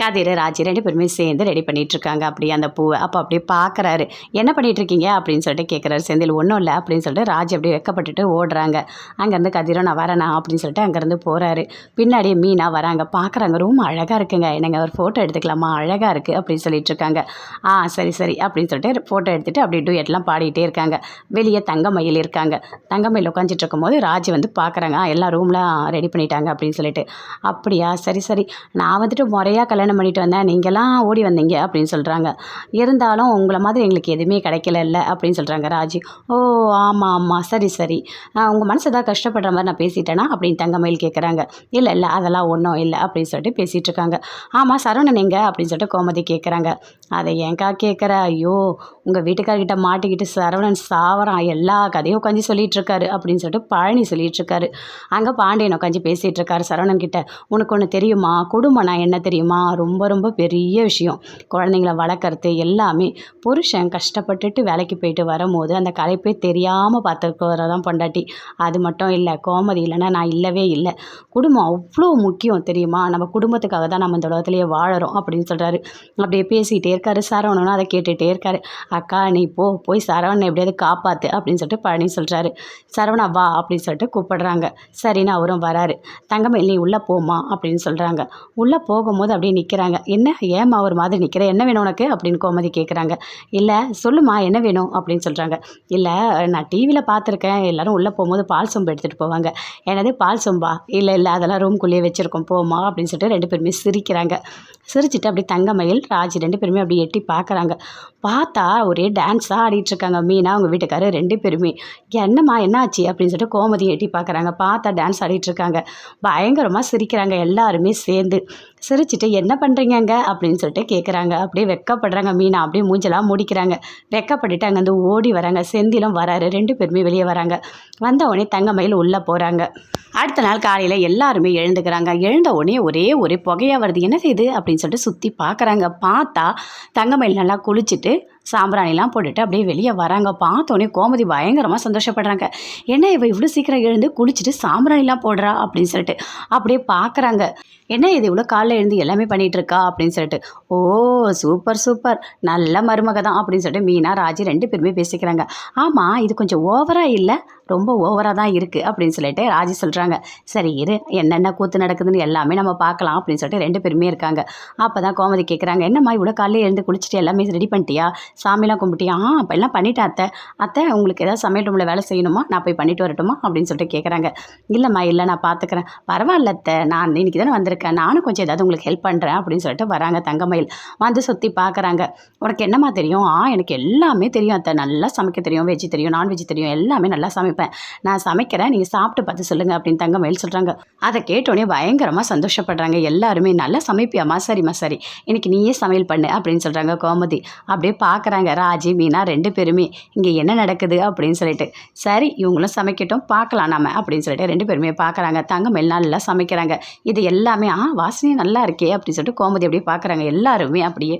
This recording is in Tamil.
கதிர் ராஜி. ரெண்டு பேருமே சேர்ந்து ரெடி பண்ணிட்டு இருக்காங்க அப்படியே அந்த பூவை அப்போ அப்படியே பார்க்குறாரு என்ன பண்ணிட்டு இருக்கீங்க அப்படின்னு சொல்லிட்டு கேட்குறாரு செந்தில் ஒன்றும் இல்லை. அப்படின்னு சொல்லிட்டு ராஜி அப்படியே வெக்கப்பட்டுட்டு ஓடுறாங்க. அங்கேருந்து கதிரோ நான் வரேனா அப்படின்னு சொல்லிட்டு அங்கேருந்து போகிறாரு பின்னாடியே மீனா வராங்க. பார்க்குறாங்க ரொம்ப அழகாக இருக்குங்க. என்னங்க ஒரு ஃபோட்டோ எடுத்துக்கலாமா? அழகாக இருக்குது அப்படின்னு சொல்லிட்டு இருக்காங்க ஆ சரி சரி அப்படின்னு சொல்லிட்டு ஃபோட்டோ எடுத்துகிட்டு அப்படியே டூயட்லாம் பாடிட்டே இருக்காங்க. வெளியே தங்கமயில் இருக்காங்க. தங்கமயில் உட்காந்துட்டு இருக்கும்போது ராஜி வந்து பார்க்குறாங்க எல்லா ரூம்லாம் ரெடி பண்ணிட்டாங்க அப்படின்னு சொல்லிட்டு. அப்படியா? சரி சரி. நான் வந்துட்டு முறையாக கல்யாணம் பண்ணிட்டு வந்தேன் நீங்களாம் ஓடி வந்தீங்க அப்படின்னு சொல்கிறாங்க இருந்தாலும் உங்களை மாதிரி எங்களுக்கு எதுவுமே கிடைக்கல இல்லை அப்படின்னு சொல்கிறாங்க ராஜி. ஓ ஆமாம் ஆமாம் சரி சரி. உங்கள் மனசு ஏதாவது கஷ்டப்படுற மாதிரி நான் பேசிட்டேனா அப்படின்னு தங்கமயில் கேட்குறாங்க இல்லை இல்லை அதெல்லாம் ஒன்றும் இல்லை அப்படின்னு சொல்லிட்டு பேசிகிட்டு இருக்காங்க. ஆமாம் சரவணன் எங்க அப்படின்னு சொல்லிட்டு கோமதி கேட்குறாங்க அதை ஏன்க்கா கேட்குற ஐயோ உங்கள் வீட்டுக்காரர்கிட்ட மாட்டிக்கிட்டு சரவணன் சாவரான் எல்லா கதையும் உட்காந்து சொல்லிகிட்டு இருக்காரு அப்படின்னு சொல்லிட்டு பழனி சொல்லிட்டு இருக்காரு அங்கே பாண்டியன் உட்காந்து பேசிகிட்டு இருக்காரு சரவணன் கிட்ட. உனக்கு ஒன்று தெரியுமா? குடும்பம்னா என்ன தெரியுமா? ரொம்ப ரொம்ப பெரிய விஷயம். குழந்தைங்கள வளர்க்குறது எல்லாமே புருஷன் கஷ்டப்பட்டுட்டு வேலைக்கு போயிட்டு வரும்போது அந்த கலைப்பே தெரியாமல் பார்த்துக்கிறதான் பொண்டாட்டி. அது மட்டும் இல்லை கோமதி இல்லைன்னா நான் இல்லவே இல்லை. குடும்பம் அவ்வளோ முக்கியம் தெரியுமா? நம்ம குடும்பத்துக்காக தான் நம்ம இந்த உலகத்துலேயே வாழறோம் அப்படின்னு சொல்கிறாரு அப்படியே பேசிகிட்டே இருக்காரு சரவணனும் அதை கேட்டுகிட்டே இருக்காரு. அக்கா நீ போ போய் சரவணை எப்படியாவது காப்பாற்று அப்படின்னு சொல்லிட்டு பழனி சொல்கிறாரு சரவணா வா அப்படின்னு சொல்லிட்டு கூப்பிடுறாங்க. சரின்னு அவரும் வராரு. தங்கமே நீ உள்ளே போமா அப்படின்னு சொல்கிறாங்க உள்ளே போகும்போது அப்படியே நிற்கிறாங்க என்ன ஏம்மா ஒரு மாதிரி நிற்கிற என்ன வேணும் உனக்கு? அப்படின்னு கோமதி கேட்குறாங்க இல்லை சொல்லுமா என்ன வேணும்? அப்படின்னு சொல்கிறாங்க இல்லை நான் டிவியில் பார்த்துருக்கேன் எல்லாரும் உள்ளே போகும்போது பால் சொம்பு எடுத்துகிட்டு போவாங்க. எனது பால் சொம்பா? இல்லை இல்லை அதெல்லாம் ரூம்குள்ளேயே வச்சுருக்கோம். போமா அப்படின்னு சொல்லிட்டு ரெண்டு பேருமே சிரிக்கிறாங்க. சிரிச்சிட்டு அப்படியே தங்கமயில் ராஜி ரெண்டு பேருமே அப்படி எட்டி பார்க்குறாங்க பார்த்தா ஒரே டான்ஸாக ஆடிட்டு இருக்காங்க மீனா அவங்க வீட்டுக்காரர் ரெண்டு பேருமே. என்னம்மா என்னாச்சு? அப்படின்னு சொல்லிட்டு கோமதி எட்டி பார்க்குறாங்க. பார்த்தா டான்ஸ் ஆடிட்டு இருக்காங்க பயங்கரமாக சிரிக்கிறாங்க. எல்லாருமே சேர்ந்து. சிரிச்சிட்டு என்ன பண்ணுறீங்கங்க அப்படின்னு சொல்லிட்டு கேட்குறாங்க அப்படியே வெக்கப்படுறாங்க. மீனா அப்படியே மூஞ்செல்லாம் முடிக்கிறாங்க. வெக்கப்பட்டுட்டு அங்கேருந்து ஓடி வராங்க. செந்திலும் வராரு. ரெண்டு பேருமே வெளியே வராங்க. வந்த உடனே தங்கமயில் உள்ளே போகிறாங்க அடுத்த நாள் காலையில் எல்லாருமே எழுந்துக்கிறாங்க. எழுந்த உடனே ஒரே ஒரே புகையாக வருது. என்ன செய்யுது அப்படின்னு சொல்லிட்டு சுற்றி பார்க்குறாங்க பார்த்தா தங்கமயில் நல்லா குளிச்சுட்டு சாம்பிராணிலாம் போட்டுட்டு அப்படியே வெளியே வராங்க. பார்த்தோன்னே கோமதி பயங்கரமாக சந்தோஷப்படுறாங்க. என்ன இவ இவ்வளோ சீக்கிரம் எழுந்து குளிச்சுட்டு சாம்பிராணிலாம் போடுறா? அப்படின்னு சொல்லிட்டு அப்படியே பார்க்குறாங்க என்ன இது? இவ்வளோ கால் காலைல எழுந்து எல்லாமே பண்ணிகிட்டு இருக்கா அப்படின்னு சொல்லிட்டு ஓ சூப்பர் சூப்பர் நல்ல மருமக தான் அப்படின்னு சொல்லிட்டு மீனா ராஜி ரெண்டு பேருமே பேசிக்கிறாங்க. ஆமாம் இது கொஞ்சம் ஓவராக இல்லை? ரொம்ப ஓவராக தான் இருக்குது அப்படின்னு சொல்லிட்டு ராஜி சொல்கிறாங்க சரி இரு என்னென்ன கூத்து நடக்குதுன்னு எல்லாமே நம்ம பார்க்கலாம் அப்படின்னு சொல்லிட்டு ரெண்டு பேருமே இருக்காங்க. அப்போ தான் கோமதி கேட்குறாங்க என்னம்மா இவ்வளோ காலையில் எழுந்து குளிச்சுட்டு எல்லாமே ரெடி பண்ணிட்டியா? சாமிலாம் கும்பிட்டியா? ஆ அப்போ எல்லாம் பண்ணிட்டேன் அத்தை. அத்தை உங்களுக்கு ஏதாவது சமையல் ரூமில் வேலை செய்யணுமா? நான் போய் பண்ணிட்டு வரட்டுமா? அப்படின்னு சொல்லிட்டு கேட்குறாங்க இல்லைம்மா இல்லை நான் பார்த்துக்கிறேன் பரவாயில்ல அத்தை நான் இன்னைக்கு தானே வந்திருக்கேன். நானும் கொஞ்சம் ஏதாவது உங்களுக்கு ஹெல்ப் பண்ணுறேன் அப்படின்னு சொல்லிட்டு வராங்க தங்கமயில். வந்து சுற்றி பார்க்குறாங்க உனக்கு என்னம்மா தெரியும்? ஆ எனக்கு எல்லாமே தெரியும் அத்தை. நல்லா சமைக்க தெரியும் வெஜ் தெரியும் நான்வெஜ் தெரியும். எல்லாமே நல்லா சமைப்பேன் நான் சமைக்கிறேன் நீங்கள் சாப்பிட்டு பார்த்து சொல்லுங்கள் அப்படின்னு தங்கமயில் சொல்கிறாங்க அதை கேட்டோடனே பயங்கரமாக சந்தோஷப்படுறாங்க. எல்லாருமே நல்லா சமைப்பியாம்மா. சரிம்மா சரி. இன்னைக்கு நீயே சமையல் பண்ணு அப்படின்னு சொல்கிறாங்க கோமதி. அப்படியே பார்க்குறாங்க ராஜி மீனா ரெண்டு பேருமே. இங்கே என்ன நடக்குது அப்படின்னு சொல்லிட்டு. சரி இவங்களும் சமைக்கட்டும் பார்க்கலாம் நாம அப்படின்னு சொல்லிட்டு ரெண்டு பேருமே பார்க்குறாங்க. தங்கமயில் நல்லா சமைக்கிறாங்க. இது எல்லாமே ஆ வாசனையும் நல்லா இருக்கே அப்படின்னு சொல்லிட்டு கோமதி அப்படியே பார்க்குறாங்க. எல்லாருமே அப்படியே